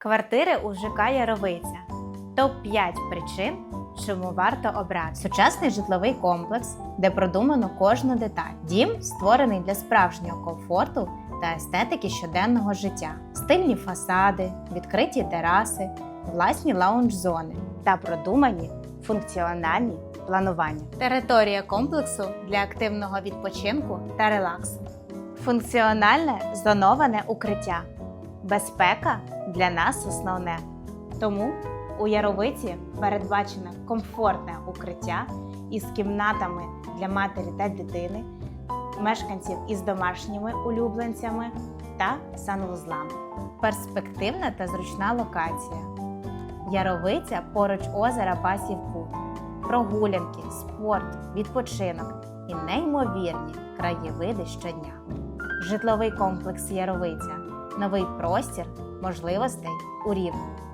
Квартири у ЖК Яровиця. Топ-5 причин, чому варто обрати. Сучасний житловий комплекс, де продумано кожну деталь. Дім створений для справжнього комфорту та естетики щоденного життя. Стильні фасади, відкриті тераси, власні лаунж-зони та продумані функціональні планування. Територія комплексу для активного відпочинку та релаксу. Функціональне зоноване укриття. Безпека для нас основне. Тому у Яровиці передбачене комфортне укриття із кімнатами для матері та дитини, мешканців із домашніми улюбленцями та санвузлами. Перспективна та зручна локація. Яровиця поруч озера Басів Кут. Прогулянки, спорт, відпочинок і неймовірні краєвиди щодня. Житловий комплекс Яровиця новий простір можливостей у Рівному.